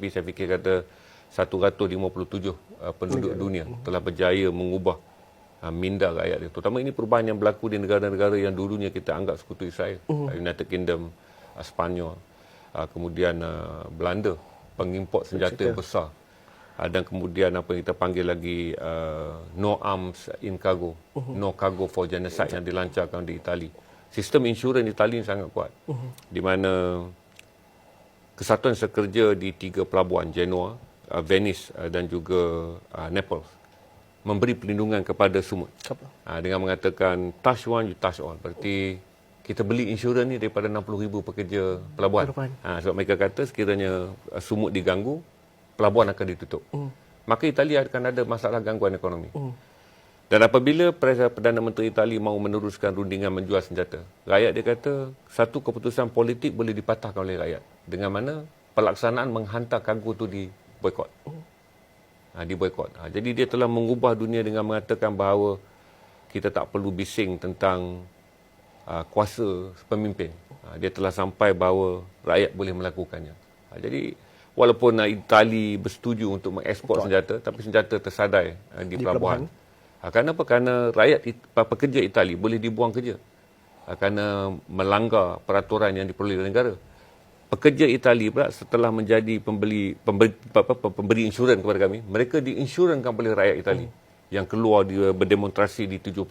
Tapi saya fikir kata 157 uh, penduduk dunia telah berjaya mengubah uh, minda rakyat dia. Terutama ini perubahan yang berlaku di negara-negara yang dulunya kita anggap sekutu Israel. Uh, United Kingdom, uh, Spanyol, uh, kemudian uh, Belanda, pengimport senjata Betul. besar. Uh, dan kemudian apa yang kita panggil lagi uh, no arms in cargo, no cargo for genocide yang dilancarkan di Itali. Sistem insurans Itali sangat kuat. Di mana kesatuan sekerja di tiga pelabuhan Genoa, uh, Venice uh, dan juga uh, Naples memberi perlindungan kepada semut. Kapal. Uh, dengan mengatakan touch one you touch all. Berarti kita beli insurans ni daripada 60,000 pekerja pelabuhan. Pelabuhan. Uh, sebab mereka kata sekiranya uh, sumut diganggu, pelabuhan akan ditutup. Mm. Maka Itali akan ada masalah gangguan ekonomi. Mm. Dan apabila Perdana Menteri Itali mahu meneruskan rundingan menjual senjata, rakyat dia kata satu keputusan politik boleh dipatahkan oleh rakyat. Dengan mana pelaksanaan menghantar kargo tu di boykot. Ha, di boykot. Ha, jadi dia telah mengubah dunia dengan mengatakan bahawa kita tak perlu bising tentang uh, kuasa pemimpin. Ha, dia telah sampai bahawa rakyat boleh melakukannya. Ha, jadi walaupun uh, Itali bersetuju untuk mengekspor senjata, tapi senjata tersadai uh, di, Di pelabuhan. pelabuhan. Ha, kenapa? Kerana rakyat pekerja Itali boleh dibuang kerja. Ha, kerana melanggar peraturan yang diperoleh oleh negara. Pekerja Itali pula setelah menjadi pembeli pemberi, apa, apa, pemberi insurans kepada kami, mereka diinsurankan oleh rakyat Itali yang keluar dia berdemonstrasi di 75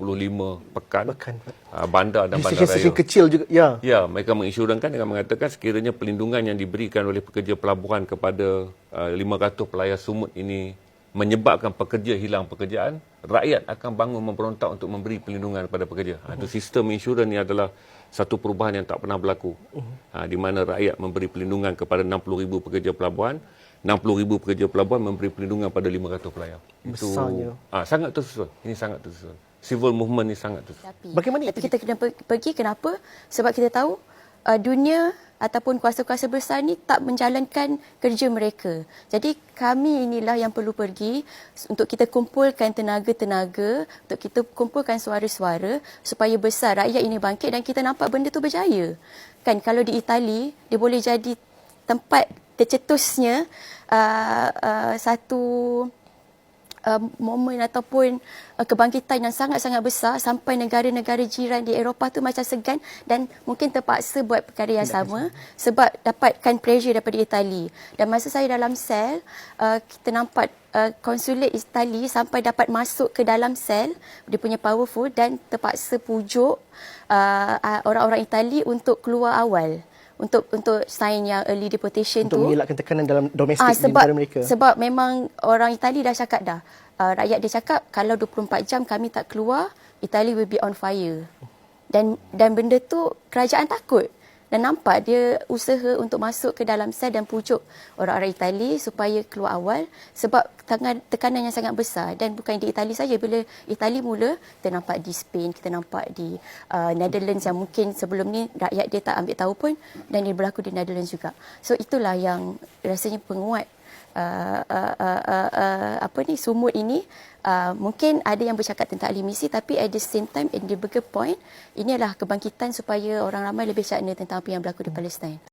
pekan, Pekan. ha, bandar dan Di bandar raya. kecil juga. Ya. Ya, mereka menginsurankan dengan mengatakan sekiranya perlindungan yang diberikan oleh pekerja pelabuhan kepada uh, 500 pelayar sumut ini menyebabkan pekerja hilang pekerjaan, rakyat akan bangun memberontak untuk memberi perlindungan kepada pekerja. Ha, itu sistem insurans ini adalah satu perubahan yang tak pernah berlaku. Ha, di mana rakyat memberi perlindungan kepada 60,000 pekerja pelabuhan, 60,000 pekerja pelabuhan memberi perlindungan pada 500 pelayar. Besarnya. Itu ah, sangat tersusun. Ini sangat tersusun. Civil movement ini sangat tersusun. Tapi, Bagaimana tapi kita kena per- pergi kenapa? Sebab kita tahu uh, dunia ataupun kuasa-kuasa besar ni tak menjalankan kerja mereka. Jadi kami inilah yang perlu pergi untuk kita kumpulkan tenaga-tenaga, untuk kita kumpulkan suara-suara supaya besar rakyat ini bangkit dan kita nampak benda tu berjaya. Kan kalau di Itali dia boleh jadi tempat tercetusnya uh, uh, satu uh, momen ataupun uh, kebangkitan yang sangat-sangat besar sampai negara-negara jiran di Eropah tu macam segan dan mungkin terpaksa buat perkara yang sama sebab dapatkan pressure daripada Itali. Dan masa saya dalam sel, uh, kita nampak uh, konsulat Itali sampai dapat masuk ke dalam sel, dia punya powerful dan terpaksa pujuk uh, uh, orang-orang Itali untuk keluar awal untuk untuk sign yang early deportation Untuk tu mengelakkan tekanan dalam domestik Ah di sebab negara mereka. sebab memang orang Itali dah cakap dah. Uh, rakyat dia cakap kalau 24 jam kami tak keluar, Itali will be on fire. Dan dan benda tu kerajaan takut. Dan nampak dia usaha untuk masuk ke dalam sel dan pujuk orang-orang Itali supaya keluar awal sebab tangan, tekanan yang sangat besar. Dan bukan di Itali saja bila Itali mula kita nampak di Spain kita nampak di uh, Netherlands yang mungkin sebelum ni rakyat dia tak ambil tahu pun dan dia berlaku di Netherlands juga. So itulah yang rasanya penguat uh, uh, uh, uh, uh, apa ni sumut ini uh, mungkin ada yang bercakap tentang ahli misi tapi at the same time in the bigger point ini adalah kebangkitan supaya orang ramai lebih cakna tentang apa yang berlaku di Palestin